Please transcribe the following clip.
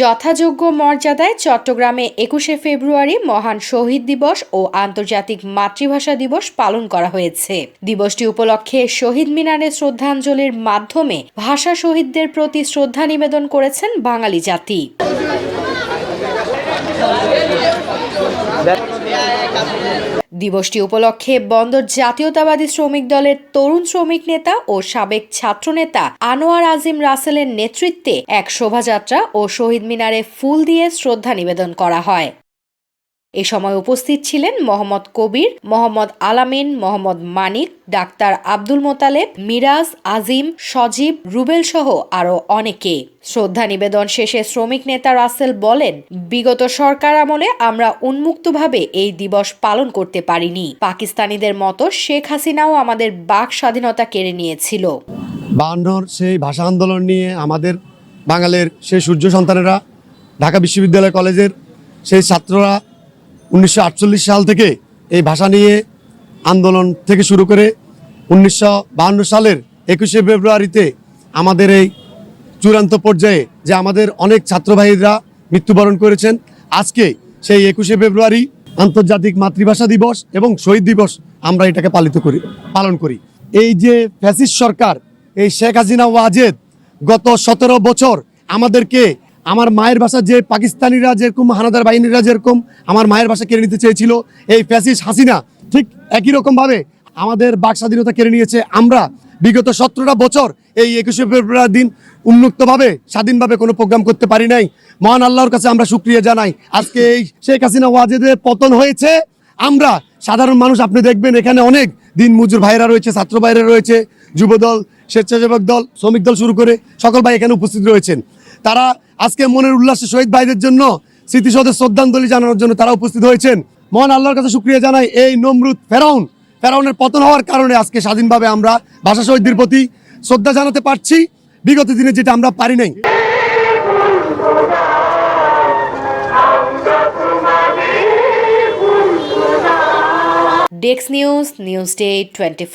যথাযোগ্য মর্যাদায় চট্টগ্রামে একুশে ফেব্রুয়ারি মহান শহীদ দিবস ও আন্তর্জাতিক মাতৃভাষা দিবস পালন করা হয়েছে। দিবসটি উপলক্ষে শহীদ মিনারে শ্রদ্ধাঞ্জলির মাধ্যমে ভাষা শহীদদের প্রতি শ্রদ্ধা নিবেদন করেছেন বাঙালি জাতি। দিবসটি উপলক্ষে বন্দর জাতীয়তাবাদী শ্রমিক দলের তরুণ শ্রমিক নেতা ও সাবেক ছাত্রনেতা আনোয়ার আজিম রাসেলের নেতৃত্বে এক শোভাযাত্রা ও শহীদ মিনারে ফুল দিয়ে শ্রদ্ধা নিবেদন করা হয়। এ সময় উপস্থিত ছিলেন মোহাম্মদ কবির, মোহাম্মদ আলামিন, মোহাম্মদ মানিক, ডাক্তার আব্দুল মোতালেব, মিরাজ, আজিম, সজীব, রুবেল সহ আরও অনেকে। শ্রদ্ধা নিবেদন শেষে শ্রমিক নেতা রাসেল বলেন, বিগত সরকার আমলে আমরা উন্মুক্তভাবে এই দিবস পালন করতে পারিনি। পাকিস্তানিদের মতো শেখ হাসিনাও আমাদের বাক স্বাধীনতা কেড়ে নিয়েছিল। বায়ান্নর সেই ভাষা আন্দোলন নিয়ে আমাদের বাঙালির সেই সূর্য সন্তানেরা, ঢাকা বিশ্ববিদ্যালয় কলেজের সেই ছাত্ররা উনিশশো আটচল্লিশ সাল থেকে এই ভাষা নিয়ে আন্দোলন থেকে শুরু করে উনিশশো সালের একুশে ফেব্রুয়ারিতে আমাদের এই চূড়ান্ত পর্যায়ে যে আমাদের অনেক ছাত্র ভাইরা মৃত্যুবরণ করেছেন, আজকে সেই একুশে ফেব্রুয়ারি আন্তর্জাতিক মাতৃভাষা দিবস এবং শহীদ দিবস আমরা এটাকে পালিত করি, পালন করি। এই যে ফ্যাসিস সরকার, এই শেখ হাসিনা ওয়াজেদ গত সতেরো বছর আমাদেরকে আমার মায়ের ভাষা যে পাকিস্তানিরা যেরকম, হানাদার বাহিনীরা যেরকম, আমার মায়ের ভাষা কেড়ে নিতে চেয়েছিল। এই ফ্যাসিস হাসিনা, ঠিক একই রকমভাবে আমাদের বাক স্বাধীনতা কেড়ে নিয়েছে। আমরা বিগত সতেরোটা বছর এই একুশে ফেব্রুয়ারি দিন উন্মুক্তভাবে, স্বাধীনভাবে কোনো প্রোগ্রাম করতে পারি নাই। মহান আল্লাহর কাছে আমরা শুক্রিয়া জানাই। আজকে এই শেখ হাসিনা ওয়াজেদের পতন হয়েছে। আমরা সাধারণ মানুষ, আপনি দেখবেন এখানে অনেক দিন মজুর ভাইরা রয়েছে, ছাত্র ভাইরা রয়েছে, যুবদল, স্বেচ্ছাসেবক দল, শ্রমিক দল শুরু করে সকল ভাই এখানে উপস্থিত রয়েছেন। তারা আজকে মনের উল্লাসে শহীদ ভাইদের জন্য স্মৃতিসৌধে শ্রদ্ধাঞ্জলি জানানোর জন্য তারা উপস্থিত হয়েছেন। মহান আল্লাহর কাছে শুক্রিয়া জানাই এই নমরুদ ফেরাউন। ফেরাউনের পতন হওয়ার কারণে আজকে স্বাধীনভাবে আমরা ভাষা শহীদদের প্রতি শ্রদ্ধা জানাতে পারছি। বিগত দিনে যেটা আমরা পারি নাই। ডেক্স নিউজ নিউজ ডে টোয়েন্টি